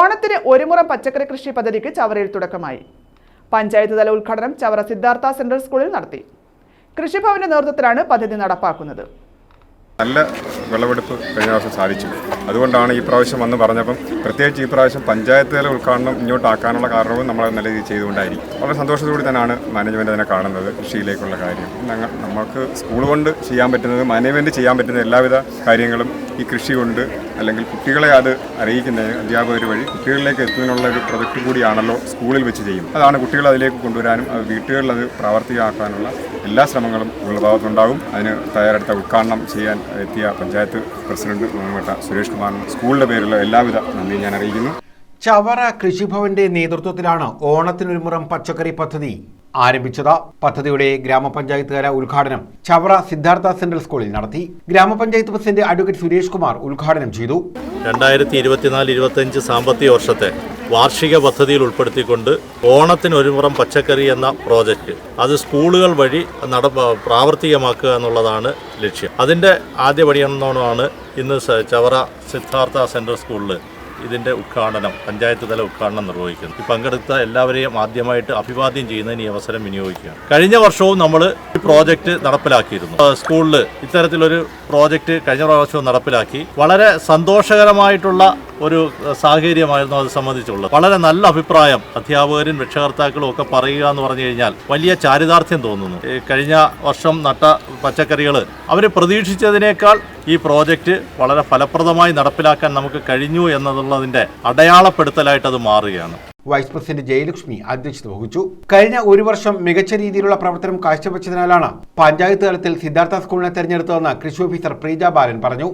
ഓണത്തിന് ഒരുമുറം പച്ചക്കറി കൃഷി പദ്ധതിക്ക് ചവറയിൽ തുടക്കമായി. പഞ്ചായത്ത് തല ഉദ്ഘാടനം ചവറ സിദ്ധാർത്ഥ സെൻട്രൽ സ്കൂളിൽ നടത്തി. കൃഷിഭവന്റെ നേതൃത്വത്തിലാണ് പദ്ധതി നടപ്പാക്കുന്നത്. നല്ല വിളവെടുപ്പ് കഴിഞ്ഞ വർഷം സാധിച്ചു. അതുകൊണ്ടാണ് ഈ പ്രാവശ്യം വന്ന് പറഞ്ഞപ്പം പ്രത്യേകിച്ച് ഈ പ്രാവശ്യം പഞ്ചായത്ത് തല ഉദ്ഘാടനം ഇങ്ങോട്ടാക്കാനുള്ള കാരണവും നമ്മൾ നല്ല രീതിയിൽ ചെയ്തുകൊണ്ടായിരിക്കും. വളരെ സന്തോഷത്തോടെ തന്നെയാണ് മാനേജ്മെന്റ് അതിനെ കാണുന്നത് കൃഷിയിലേക്കുള്ള കാര്യം. ഞങ്ങൾ നമുക്ക് സ്കൂൾ കൊണ്ട് ചെയ്യാൻ പറ്റുന്നത് മാനേജ്മെന്റ് ചെയ്യാൻ പറ്റുന്ന എല്ലാവിധ കാര്യങ്ങളും ഈ കൃഷി കൊണ്ട് അല്ലെങ്കിൽ കുട്ടികളെ അത് അറിയിക്കുന്ന അധ്യാപകർ വഴി കുട്ടികളിലേക്ക് എത്തുന്നതിനുള്ള ഒരു പ്രൊജക്റ്റ് കൂടിയാണല്ലോ സ്കൂളിൽ വെച്ച് ചെയ്യും. അതാണ് കുട്ടികളെ അതിലേക്ക് കൊണ്ടുവരാനും അത് വീട്ടുകളിൽ അത് പ്രാവർത്തികമാക്കാനുള്ള എല്ലാ ശ്രമങ്ങളും ഉള്ള ഭാഗത്തുണ്ടാകും അതിന് തയ്യാറെടുത്ത ഉദ്ഘാടനം ചെയ്യാൻ എത്തിയ പഞ്ചായത്ത് പ്രസിഡന്റ് ബഹുമാനപ്പെട്ട സുരേഷ് കുമാറിന് സ്കൂളിന്റെ പേരിലുള്ള എല്ലാവിധ നന്ദി ഞാൻ അറിയിക്കുന്നു. ചവറ കൃഷിഭവന്റെ നേതൃത്വത്തിലാണ് ഓണത്തിനൊരുമുറം പച്ചക്കറി പദ്ധതി. ആരംഭിച്ചത് പദ്ധതിയുടെ ഗ്രാമപഞ്ചായത്ത് തല ഉദ്ഘാടനം ചവറ സിദ്ധാർത്ഥ സെൻട്രൽ സ്കൂളിൽ നടത്തി. ഗ്രാമപഞ്ചായത്ത് പ്രസിഡന്റ് അഡ്വക്കേറ്റ് സുരേഷ് കുമാർ ഉദ്ഘാടനം ചെയ്തു. രണ്ടായിരത്തി ഇരുപത്തിനാല് ഇരുപത്തഞ്ച് സാമ്പത്തിക വർഷത്തെ വാർഷിക പദ്ധതിയിൽ ഉൾപ്പെടുത്തിക്കൊണ്ട് ഓണത്തിന് ഒരുമുറം പച്ചക്കറി എന്ന പ്രോജക്റ്റ്. അത് സ്കൂളുകൾ വഴി നട പ്രാവർത്തികമാക്കുക എന്നുള്ളതാണ് ലക്ഷ്യം. അതിന്റെ ആദ്യപടിയെന്നോണമാണ് ഇന്ന് ചവറ സിദ്ധാർത്ഥ സെൻട്രൽ സ്കൂളിൽ ഇതിന്റെ ഉദ്ഘാടനം പഞ്ചായത്ത് തല ഉദ്ഘാടനം നിർവഹിക്കുന്നു. ഈ പങ്കെടുത്ത എല്ലാവരെയും ആദ്യമായിട്ട് അഭിവാദ്യം ചെയ്യുന്നതിന് ഈ അവസരം വിനിയോഗിക്കുകയാണ്. കഴിഞ്ഞ വർഷവും നമ്മൾ ഈ പ്രോജക്റ്റ് നടപ്പിലാക്കിയിരുന്നു. സ്കൂളിൽ ഇത്തരത്തിലൊരു പ്രോജക്റ്റ് കഴിഞ്ഞ പ്രാവശ്യവും നടപ്പിലാക്കി. വളരെ സന്തോഷകരമായിട്ടുള്ള ഒരു സാഹചര്യമായിരുന്നു അത് സംബന്ധിച്ചുള്ളത്. വളരെ നല്ല അഭിപ്രായം അധ്യാപകരും രക്ഷകർത്താക്കളും ഒക്കെ പറയുക എന്ന് പറഞ്ഞു കഴിഞ്ഞാൽ വലിയ ചാരിതാർത്ഥ്യം തോന്നുന്നു. കഴിഞ്ഞ വർഷം നട്ട പച്ചക്കറികൾ അവർ പ്രതീക്ഷിച്ചതിനേക്കാൾ ഈ പ്രോജക്റ്റ് വളരെ ഫലപ്രദമായി നടപ്പിലാക്കാൻ നമുക്ക് കഴിഞ്ഞു എന്നതുള്ളതിന്റെ അടയാളപ്പെടുത്തലായിട്ട് അത് മാറുകയാണ്. വൈസ് പ്രസിഡന്റ് ജയലക്ഷ്മി അധ്യക്ഷത വഹിച്ചു. കഴിഞ്ഞ ഒരു വർഷം മികച്ച രീതിയിലുള്ള പ്രവർത്തനം കാഴ്ചവെച്ചതിനാലാണ് പഞ്ചായത്ത് തലത്തിൽ സിദ്ധാർത്ഥ സ്കൂളിനെ തെരഞ്ഞെടുത്തതെന്ന് കൃഷി ഓഫീസർ പ്രീജ ബാലൻ പറഞ്ഞു.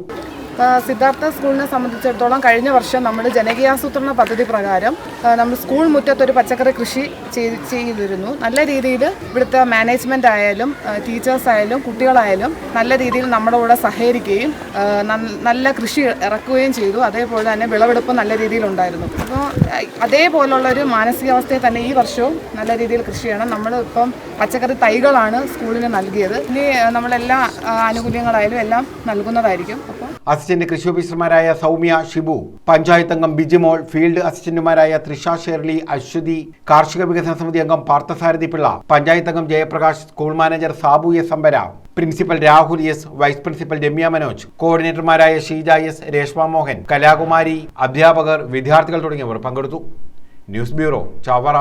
സിദ്ധാർത്ഥ സ്കൂളിനെ സംബന്ധിച്ചിടത്തോളം കഴിഞ്ഞ വർഷം നമ്മൾ ജനകീയാസൂത്രണ പദ്ധതി പ്രകാരം നമ്മൾ സ്കൂൾ മുറ്റത്തൊരു പച്ചക്കറി കൃഷി ചെയ്ത് ചെയ്തിരുന്നു. നല്ല രീതിയിൽ ഇവിടുത്തെ മാനേജ്മെന്റ് ആയാലും ടീച്ചേഴ്സ് ആയാലും കുട്ടികളായാലും നല്ല രീതിയിൽ നമ്മുടെ കൂടെ സഹകരിക്കുകയും നല്ല കൃഷി ഇറക്കുകയും ചെയ്തു. അതേപോലെ തന്നെ വിളവെടുപ്പ് നല്ല രീതിയിലുണ്ടായിരുന്നു അപ്പോൾ അതേപോലുള്ള ഒരു മാനസികാവസ്ഥയെ തന്നെ ഈ വർഷവും നല്ല രീതിയിൽ കൃഷി ചെയ്യണം. നമ്മൾ ഇപ്പം പച്ചക്കറി തൈകളാണ് സ്കൂളിന് നൽകിയത്. ഇനി നമ്മളെല്ലാ ആനുകൂല്യങ്ങളായാലും എല്ലാം നൽകുന്നതായിരിക്കും. അപ്പോൾ അസിസ്റ്റന്റ് കൃഷി ഓഫീസർമാരായ സൗമ്യ ഷിബു പഞ്ചായത്ത് അംഗം ബിജിമോൾ ഫീൽഡ് അസിസ്റ്റന്റുമാരായ തൃഷ ഷേർലി അശ്വതി കാർഷിക വികസന സമിതി അംഗം പാർത്ഥസാരഥി പിള്ള പഞ്ചായത്ത് അംഗം Jayaprakash school manager Sabu S അമ്പര principal Rahul S vice principal Remya Manoj കോർഡിനേറ്റർമാരായ Sheeja S Reshma Mohan Kalakumari അധ്യാപകർ വിദ്യാർത്ഥികൾ തുടങ്ങിയവർ പങ്കെടുത്തു. News bureau Chavara.